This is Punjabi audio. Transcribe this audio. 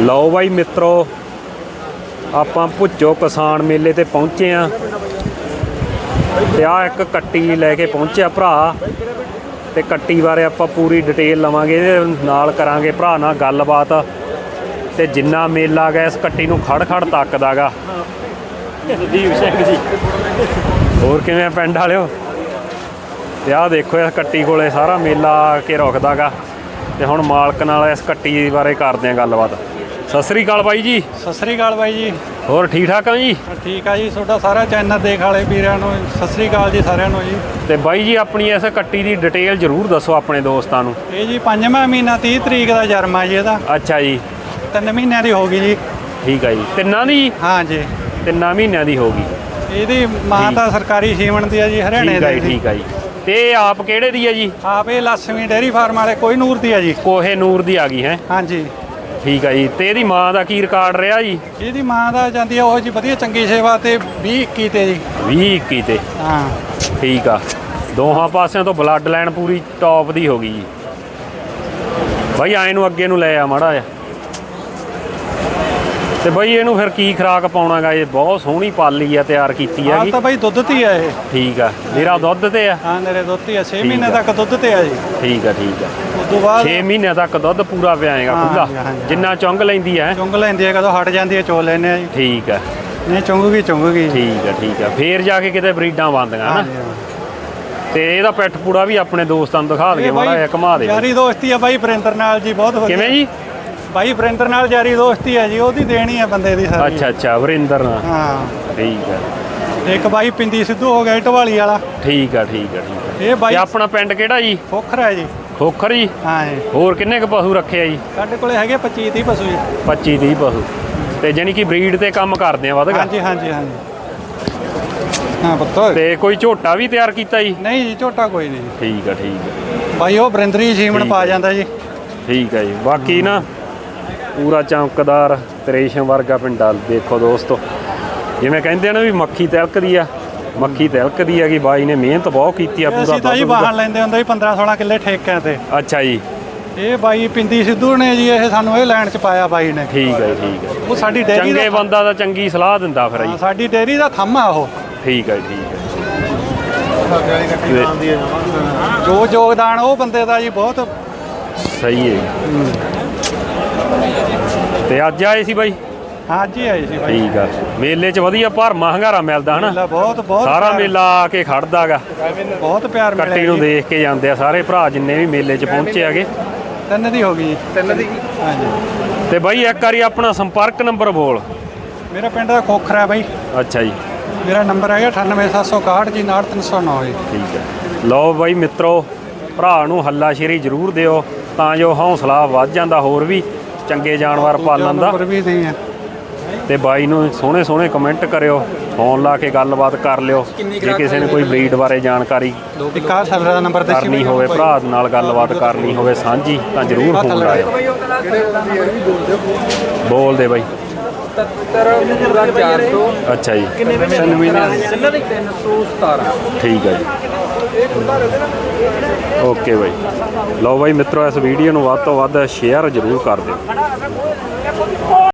ਲਓ ਬਾਈ ਮਿੱਤਰੋ ਆਪਾਂ ਭੁੱਚੋ ਕਿਸਾਨ ਮੇਲੇ ਤੇ ਪਹੁੰਚੇ ਆ। ਤੇ ਆ ਇੱਕ ਕੱਟੀ ਲੈ ਕੇ ਪਹੁੰਚਿਆ ਭਰਾ। ਤੇ ਕੱਟੀ ਬਾਰੇ ਆਪਾਂ ਪੂਰੀ ਡਿਟੇਲ ਲਵਾਂਗੇ ਇਹਦੇ ਨਾਲ ਕਰਾਂਗੇ ਭਰਾ ਨਾਲ ਗੱਲਬਾਤ। ਤੇ ਜਿੰਨਾ ਮੇਲਾ ਗਿਆ ਇਸ ਕੱਟੀ ਨੂੰ ਖੜ ਖੜ ਤੱਕਦਾਗਾ। ਦੀਪ ਸਿੰਘ ਜੀ। ਹੋਰ ਕਿਵੇਂ ਆ ਪਿੰਡ ਵਾਲਿਓ? ਤੇ ਆਹ ਦੇਖੋ ਇਸ ਕੱਟੀ ਕੋਲੇ ਸਾਰਾ ਮੇਲਾ ਆ ਕੇ ਰੁਕਦਾਗਾ। ਤੇ ਹੁਣ ਮਾਲਕ ਨਾਲ ਇਸ ਕੱਟੀ ਬਾਰੇ ਕਰਦੇ ਆ ਗੱਲਬਾਤ। ਸਤਿ ਸ੍ਰੀ ਅਕਾਲ ਬਾਈ ਜੀ। ਸਤਿ ਸ੍ਰੀ ਅਕਾਲ ਬਾਈ ਜੀ। ਹੋਰ ਠੀਕ ਠਾਕ ਆ ਜੀ? ਠੀਕ ਆ ਜੀ ਤੁਹਾਡਾ ਸਾਰਾ ਚੈਨਲ ਦੇਖ ਵਾਲੇ ਵੀਰਾਂ ਨੂੰ ਸਤਿ ਸ੍ਰੀ ਅਕਾਲ ਜੀ ਸਾਰਿਆਂ ਨੂੰ ਜੀ। ਤੇ ਬਾਈ ਜੀ ਆਪਣੀ ਇਸ ਕੱਟੀ ਦੀ ਡਿਟੇਲ ਜ਼ਰੂਰ ਦੱਸੋ ਆਪਣੇ ਦੋਸਤਾਂ ਨੂੰ। ਇਹ ਜੀ ਪੰਜਵਾਂ ਮਹੀਨਾ 30 ਤਰੀਕ ਦਾ ਜਨਮ ਆ ਜੀ ਇਹਦਾ। ਅੱਛਾ ਜੀ। ਤਿੰਨ ਮਹੀਨਿਆਂ ਦੀ ਹੋ ਗਈ ਜੀ। ਠੀਕ ਆ ਜੀ। ਤਿੰਨਾਂ ਦੀ? ਹਾਂ ਜੀ। ਤਿੰਨਾਂ ਮਹੀਨਿਆਂ ਦੀ ਹੋ ਗਈ। ਇਹਦੀ ਮਾਂ ਤਾਂ ਸਰਕਾਰੀ ਸੀਮਨ ਦੀ ਆ ਜੀ ਹਰਿਆਣੇ ਦੀ। ਠੀਕ ਆ ਜੀ। ਤੇ ਆਪ ਕਿਹੜੇ ਦੀ ਆ ਜੀ? ਆਪ ਇਹ ਲక్ష్ਮੀ ਡੇਰੀ ਫਾਰਮ ਵਾਲੇ ਕੋਈ ਨੂਰ ਦੀ ਆ ਜੀ। ਕੋਹੇ ਨੂਰ ਦੀ ਆ ਗਈ ਹੈ। ਹਾਂ ਜੀ। ਠੀਕ ਆ ਜੀ। ਤੇ ਇਹਦੀ ਮਾਂ ਦਾ ਕੀ ਰਿਕਾਰਡ ਰਿਹਾ ਜੀ? ਇਹਦੀ ਮਾਂ ਦਾ ਜਾਂਦੀ ਆ ਉਹ ਜੀ ਵਧੀਆ ਚੰਗੀ ਸੇਵਾ ਤੇ 20 21 ਤੇ ਜੀ। 20 21 ਤੇ। ਹਾਂ। ਠੀਕ ਆ। ਦੋਹਾਂ ਪਾਸਿਆਂ ਤੋਂ ਬਲੱਡ ਲਾਈਨ ਪੂਰੀ ਟੌਪ ਦੀ ਹੋ ਗਈ ਜੀ। ਬਾਈ ਆਏ ਨੂੰ ਅੱਗੇ ਨੂੰ ਲੈ ਆ ਮਾੜਾ ਜਿਹਾ। ਤੇ ਬਾਈ ਇਹਨੂੰ ਫਿਰ ਕੀ ਖਰਾਕ ਪਾਉਣਾਗਾ? ਇਹ ਬਹੁਤ ਸੋਹਣੀ ਪਾਲੀ ਆ ਤਿਆਰ ਕੀਤੀ ਆਪ ਹੈਗੀ। ਤਾਂ ਬਾਈ ਦੁੱਧ ਤੇ ਆ ਇਹ। ਠੀਕ ਆ। ਮੇਰਾ ਦੁੱਧ ਤੇ ਆ? ਹਾਂ ਮੇਰੇ ਦੁੱਧ ਤੇ ਆ। 6 ਠੀਕ ਮਹੀਨੇ ਆ। ਤੱਕ ਦੁੱਧ ਤੇ ਆ ਜੀ। ਠੀਕ ਆ ਠੀਕ ਆ। ਉਸ ਤੋਂ ਬਾਅਦ 6 ਮਹੀਨਿਆਂ ਤੱਕ ਦੁੱਧ ਪੂਰਾ ਪਿਆਏਗਾ ਹਾਂ, ਖੁੱਲਾ ਹਾਂ, ਹਾਂ। ਜਿੰਨਾ ਚੁੰਗ ਲੈਂਦੀ ਹੈ? ਚੁੰਗ ਲੈਂਦੀ ਆ ਕਦੋਂ ਹਟ ਜਾਂਦੀ ਆ ਚੋ ਲੈਨੇ ਆ ਜੀ। ਠੀਕ ਆ। ਨਹੀਂ ਚੁੰਗੂਗੀ ਚੁੰਗੂਗੀ। ਠੀਕ ਆ ਠੀਕ ਆ। ਫੇਰ ਜਾ ਕੇ ਕਿਤੇ ਬਰੀਡਾਂ ਬੰਦੀਆਂ ਹਾਂ ਹਨਾ? ਜੀ, ਹਾਂ। ਤੇ ਇਹਦਾ ਪਿੱਠ ਪੂੜਾ ਵੀ ਆਪਣੇ ਦੋਸਤਾਂ ਨੂੰ ਦਿਖਾ ਦਈਏ ਇਹ ਮਾੜਾ ਜਿਹਾ ਘੁਮਾ ਦੇ ਯਾਰੀ ਦੋਸਤੀ ਆ ਬਾਈ ਵਰਿੰਦਰ ਨਾਲ ਜੀ ਬਹੁਤ ਵਧੀਆ। ਕਿਵੇਂ ਜੀ? ਬਾਈ ਵਰਿੰਦਰ ਨਾਲ ਯਾਰੀ ਦੋਸਤੀ ਆ ਜੀ ਉਹਦੀ ਦੇਣੀ ਆ ਬੰਦੇ ਦੀ ਸਾਰੀ। ਅੱਛਾ ਅੱਛਾ ਵਰਿੰਦਰ ਨਾਲ। ਹਾਂ। ਠੀਕ ਆ ਇੱਕ ਬਾਈ ਪਿੰਦੀ ਸਿੱਧੂ ਹੋ ਗਿਆ ਢਵਾਲੀ ਵਾਲਾ। ਠੀਕ ਆ ਠੀਕ ਆ ਠੀਕ ਆ। ਇਹ ਬਾਈ ਤੇ ਆਪਣਾ ਪਿੰਡ ਕਿਹੜਾ ਜੀ? ਫੋਖਰ ਹੈ ਜੀ। ਖੋਖਰ ਜੀ? ਹਾਂ ਜੀ। ਹੋਰ ਕਿੰਨੇ ਕੁ ਪਸ਼ੂ ਰੱਖੇ ਆ ਜੀ? ਸਾਡੇ ਕੋਲੇ ਹੈਗੇ 25 30 ਪਸ਼ੂ ਜੀ। 25 30 ਪਸ਼ੂ। ਤੇ ਜਾਨੀ ਕਿ ਬਰੀਡ ਤੇ ਕੰਮ ਕਰਦੇ ਆ ਵਧਗਾ ਹਾਂਜੀ ਹਾਂਜੀ ਹਾਂਜੀ। ਹਾਂ ਪੁੱਤੋ। ਤੇ ਕੋਈ ਝੋਟਾ ਵੀ ਤਿਆਰ ਕੀਤਾ ਜੀ? ਨਹੀਂ ਜੀ ਝੋਟਾ ਕੋਈ ਨਹੀਂ ਜੀ। ਠੀਕ ਆ ਠੀਕ ਆ। ਬਾਈ ਉਹ ਵਰਿੰਦਰੀ ਠੀਕ ਪਾ ਹੈ। ਜਾਂਦਾ ਜੀ। ਠੀਕ ਆ ਜੀ। ਬਾਕੀ ਨਾ ਪੂਰਾ ਚਮਕਦਾਰ ਤਰੇਸ਼ਮ ਵਰਗਾ ਪਿੰਡਾ ਦੇਖੋ ਦੋਸਤੋ ਜਿਵੇਂ ਕਹਿੰਦੇ ਨਾ ਵੀ ਮੱਖੀ ਤਿਲਕਦੀ ਆ ਮੱਖੀ ਤਿਲਕਦੀ ਆ ਕਿ ਬਾਈ ਨੇ ਮਿਹਨਤ ਬਹੁਤ ਕੀਤੀ ਆ ਪੂਰਾ ਅਸੀਂ ਤਾਂ ਦੁੱਧ- ਵਾਹਨ ਲੈਂਦੇ ਹੁੰਦੇ ਸੀ 15 16 ਕਿੱਲੇ ਠੇਕਿਆਂ ਤੇ। ਅੱਛਾ ਜੀ। ਇਹ ਬਾਈ ਪਿੰਦੀ ਸਿੱਧੂ ਨੇ ਜੀ ਇਹ ਸਾਨੂੰ ਇਹ ਲਾਈਨ ਚ ਪਾਇਆ ਬਾਈ ਨੇ। ਠੀਕ ਹੈ ਠੀਕ ਹੈ ਉਹ ਸਾਡੀ ਡੇਅਰੀ ਚੰਗੇ ਦਾ ਬੰਦਾ ਤਾਂ ਚੰਗੀ ਸਲਾਹ ਦਿੰਦਾ ਫਿਰ ਹਾਂ, ਜੀ। ਸਾਡੀ ਡੇਅਰੀ ਦਾ ਥੰਮ ਆ ਉਹ। ਠੀਕ ਹੈ ਠੀਕ ਹੈ ਜੋ। ਯੋਗਦਾਨ ਉਹ ਬੰਦੇ ਦਾ ਜੀ ਬਹੁਤ ਸਹੀ ਹੈ। ਤੇ ਅੱਜ ਆਏ ਸੀ ਬਾਈ? ਅੱਜ ਹੀ ਆਈ ਸੀ ਬਾਈ। ਠੀਕ ਆ। ਮੇਲੇ 'ਚ ਵਧੀਆ ਭਰਮਾ ਹੰਗਾਰਾ ਮਿਲਦਾ ਹਨਾ? ਮੇਲਾ ਬਹੁਤ ਬਹੁਤ ਸਾਰਾ ਪਿਆਰ- ਮੇਲਾ ਆ ਕੇ ਖੜਦਾਗਾ। ਬਹੁਤ ਪਿਆਰ ਕੱਟੀ ਮਿਲਿਆ ਨੂੰ ਜੀ। ਦੇਖ ਕੇ ਜਾਂਦੇ ਆ ਸਾਰੇ ਭਰਾ ਜਿੰਨੇ ਵੀ ਮੇਲੇ 'ਚ ਪਹੁੰਚੇ ਹੈਗੇ। ਤਿੰਨ ਦੀ ਹੋ ਗਈ ਜੀ। ਤਿੰਨ ਦੀ। ਹਾਂਜੀ। ਤੇ ਬਾਈ ਇੱਕ ਵਾਰੀ ਆਪਣਾ ਸੰਪਰਕ ਨੰਬਰ ਬੋਲ। ਮੇਰਾ ਪਿੰਡ ਦਾ ਖੋਖਰਾ ਹੈ ਬਾਈ। ਅੱਛਾ ਜੀ। ਮੇਰਾ ਨੰਬਰ ਹੈਗਾ 98761 ਜੀ 9309 ਜੀ। ਠੀਕ ਹੈ ਲਓ ਬਾਈ ਮਿੱਤਰੋ ਭਰਾ ਨੂੰ ਹੱਲਾ ਸ਼ੇਰੀ ਜ਼ਰੂਰ ਦਿਓ ਤਾਂ ਜੋ ਹੌਸਲਾ ਵੱਧ ਜਾਂਦਾ ਹੋਰ ਵੀ। ਚੰਗੇ ਜਾਨਵਰ ਪਾਲਣ ਦਾ। ਨੰਬਰ ਵੀ ਤੇ ਬਾਈ ਨੂੰ ਸੋਹਣੇ ਸੋਹਣੇ ਕਮੈਂਟ ਕਰਿਓ ਫੋਨ ਲਾ ਕੇ ਗੱਲਬਾਤ ਕਰ ਲਿਓ ਜੇ ਕਿਸੇ ਨੇ ਕੋਈ ਬਰੀਡ ਬਾਰੇ ਜਾਣਕਾਰੀ ਇੱਕ ਆ ਸਰਵਰ ਦਾ ਨੰਬਰ ਦੱਸੀ ਕਰਨੀ ਹੋਵੇ ਭਰਾ ਨਾਲ ਗੱਲਬਾਤ ਕਰਨੀ ਹੋਵੇ ਸਾਂਝੀ ਤਾਂ ਜ਼ਰੂਰ ਫੋਨ। ਲਾਇਓ। ਬੋਲ ਦੇ ਬਾਈ। 400 ਅੱਛਾ ਜੀ। ਕਿੰਨੇ ਤਿੰਨ ਮਹੀਨੇ ਇਹਨਾਂ ਦੀ 317 ਠੀਕ ਹੈ ਜੀ। ਓਕੇ ਬਾਈ ਲਓ ਬਾਈ, ਮਿੱਤਰੋ, ਇਸ ਵੀਡੀਓ ਨੂੰ ਵੱਧ ਤੋਂ ਵੱਧ ਸ਼ੇਅਰ ਜ਼ਰੂਰ ਕਰ ਦਿਓ।